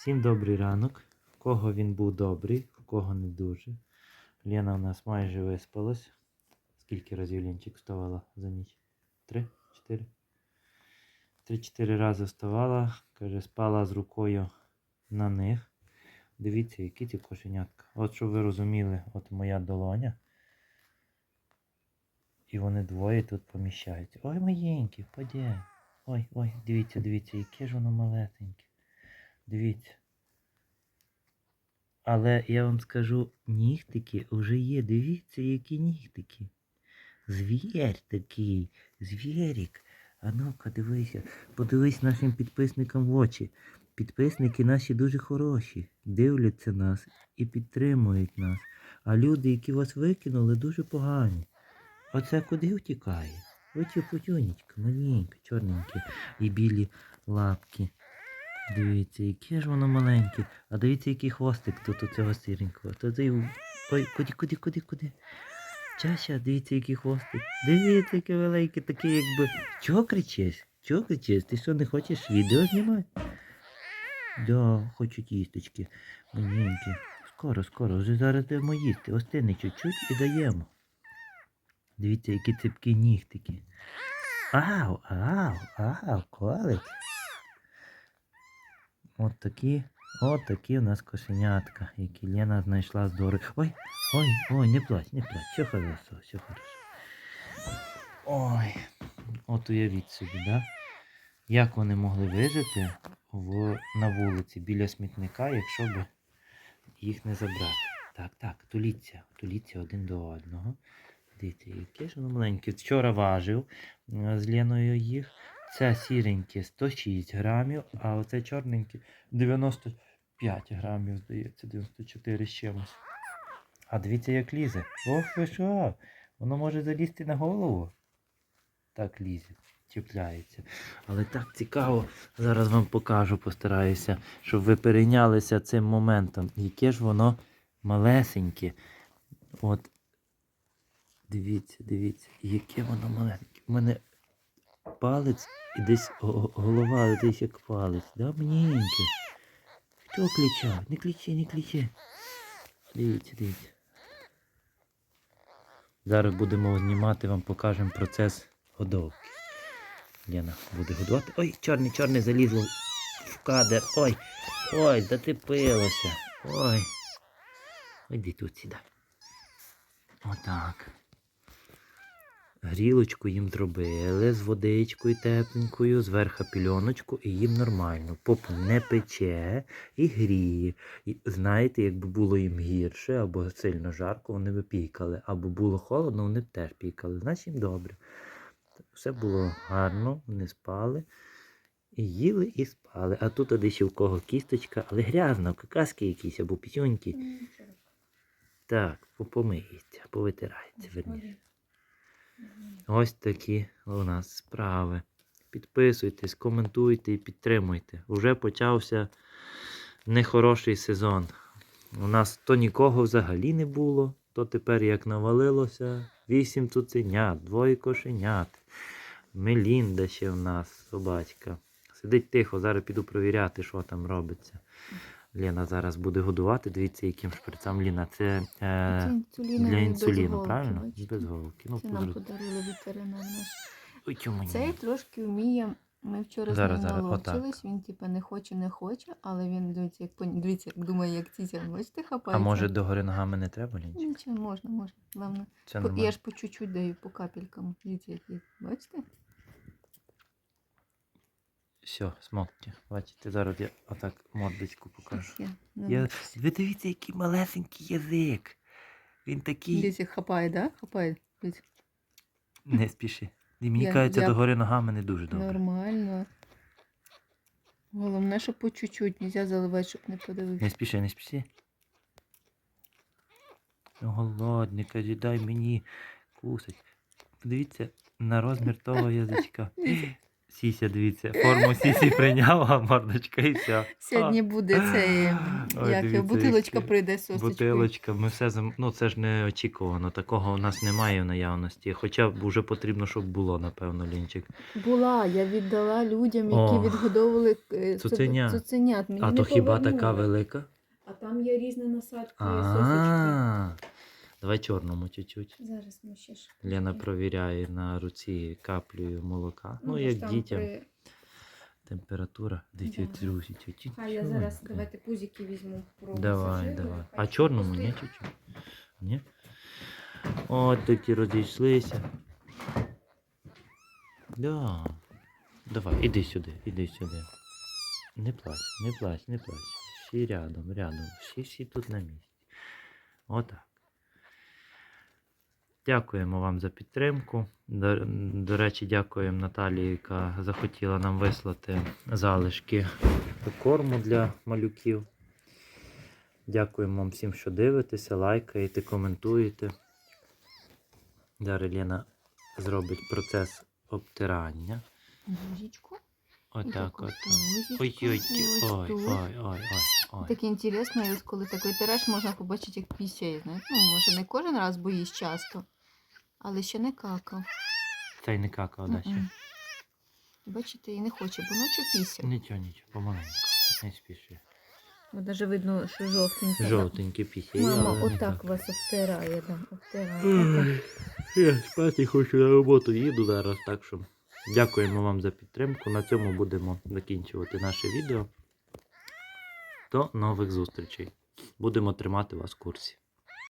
Всім добрий ранок. В кого він був добрий, в кого не дуже. Лена у нас майже виспалась. Скільки разів Ленчик вставала за ніч? Три? Чотири? Три-чотири рази вставала. Каже, спала з рукою на них. Дивіться, які ці кошенятка. От щоб ви розуміли, от моя долоня. І вони двоє тут поміщаються. Ой, маленькі, впаде. Ой, ой, дивіться, дивіться, яке ж воно малесеньке. Дивіться. Але я вам скажу, нігтики вже є. Дивіться, які нігтики. Звір такий, звірик. А ну-ка, дивися, подивись нашим підписникам в очі. Підписники наші дуже хороші, дивляться нас і підтримують нас. А люди, які вас викинули, дуже погані. Оце куди втікає? Оті путюнечка, маленька, чорненькі і білі лапки. Дивіться, яке ж воно маленьке. А дивіться, який хвостик тут у цього сіренького. То ти... Ой, куди, куди, куди, куди? Чася, дивіться, який хвостик. Дивіться, який великий, такий, якби. Чого кричиш? Чого кричиш? Ти що не хочеш відео знімати? Да, хочу тісточки. Маленькі. Скоро, скоро, вже зараз будемо їсти. Остини чуть-чуть і даємо. Дивіться, які ципкі нігтики. Ау, ау, ау, колик. От такі, от такі у нас кошенятка, які Лена знайшла з дори. Ой, ой, ой, не плач, не плач, все хорошо, все хорошо. Ой, от уявіть собі, да? Як вони могли вижити в, на вулиці біля смітника, якщо б їх не забрати. Так, так, туліться, туліться один до одного. Дивіться, яке ж воно маленьке. Вчора важив е, з Леною їх. Це сіреньке 106 грамів, а оце чорненьке 95 грамів, здається, 94 з чимось. А дивіться, як лізе. Ох ви що! Воно може залізти на голову. Так лізе, чіпляється. Але так цікаво, зараз вам покажу, постараюся, щоб ви перейнялися цим моментом. Яке ж воно малесеньке. От Дивіться, дивіться, яке воно маленьке. У мене палець і десь голова десь як палець. Да, маленьке. Хто кличав? Не кличи, не кличи. Дивіться, дивіться. Зараз будемо знімати, вам покажемо процес годовки. Лена буде годувати. Ой, чорне, чорне залізло в кадр. Ой, ой, зацепилося. Ой. Іди тут сюди. Отак. Грілочку їм зробили з водичкою тепленькою, зверху пільоночку, і їм нормально. Попу не пече і гріє. І знаєте, якби було їм гірше або сильно жарко, вони б пікали. Або було холодно, вони б теж пікали. Значить їм добре. Все було гарно, вони спали. І їли і спали. А тут ще в кого кісточка, але грязна, какаски якісь або пісюньки. Так, помиється, повитирається, верніше. Ось такі у нас справи. Підписуйтесь, коментуйте і підтримуйте. Уже почався нехороший сезон. У нас то нікого взагалі не було, то тепер як навалилося. Вісім цуценят, двоє кошенят. Мелінда ще в нас, собачка. Сидить тихо, зараз піду провіряти, що там робиться. Лена зараз буде годувати. Дивіться, яким шприцам Ліна. Це е, Це інсуліновий для без інсуліну, голки, правильно? бачите? Без голки. Ну, Це нам подарили ветеринар наш. Цей трошки вміє. Ми вчора Зараз, з ним наловчились, він типа не хоче, не хоче, але він дивіться, як дивіться, як думає, як циця. Бачите, А хапається. може догори ногами не треба, Лінчик? Нічого, можна, можна. Главное. Це По- Я ж по чуть-чуть даю, по капелькам. Дивіться, які. Бачите? Все, смокті. Бачите, зараз я отак мордочку покажу. Я Я... Ви дивіться, який малесенький язик. Він такий. Дивіться, хапає, да? Хапає. Дивіться. Не спіши. І мені Я- кажеться, я- догори ногами не дуже добре. Нормально. Головне, щоб по чуть-чуть, нельзя заливати, щоб не подивився. Не спіши, не спіши. Ну, Голодний, каже, дай мені кусать. Подивіться на розмір того язичка. Сіся, дивіться, форму сісі прийняв, а мордочка і все. Сьогодні буде Ой, як дивіться, бутилочка які прийде з сосочкою. Бутилочка, ми все зам... ну це ж не очікувано. Такого у нас немає в наявності. Хоча б уже потрібно, щоб було, напевно, лінчик. Була, я віддала людям, які О, відгодовували е, цуценя. цуценят. Мені А не то хіба така велика? А там є різні насадки і сосочки. А, давай чорному чуть-чуть. Зараз ми ще ж. Лена провіряє на руці каплею молока. Ну, ж як дітям. при- Температура. Дивіться, Да. друзі, чуть-чуть. Хай я зараз давайте пузики візьму. пробу Давай, заживу, давай. А чорному ні, чуть-чуть. Ні? От такі розійшлися. Да. Давай, іди сюди, іди сюди. Не плач, не плач, не плач. Всі рядом, рядом. Всі всі тут на місці. Отак. Дякуємо вам за підтримку. До, до речі, дякуємо Наталії, яка захотіла нам вислати залишки корму для малюків. Дякуємо вам всім, що дивитеся, лайкаєте, коментуєте. Зараз Лена зробить процес обтирання. Ложечку. Отак, от. Ой, ой, ой, ой, ой, ой, ой. Так інтересно, ось коли так витираєш, можна побачити, як пісяє. Ну, може, не кожен раз боїш часто, але ще не какав. Цей не какав далі. Мгм. Бачите, і не хоче, бо ночі пісяє. Нічого, нічого, помаленьку. Не спіши. Бо навіть видно, що жовтеньке. Жовтенький пісє. Мама отак вас обтирає, да, обтирає. Я спати хочу на роботу, їду зараз, так що дякуємо вам за підтримку. На цьому будемо закінчувати наше відео. До нових зустрічей. Будемо тримати вас в курсі.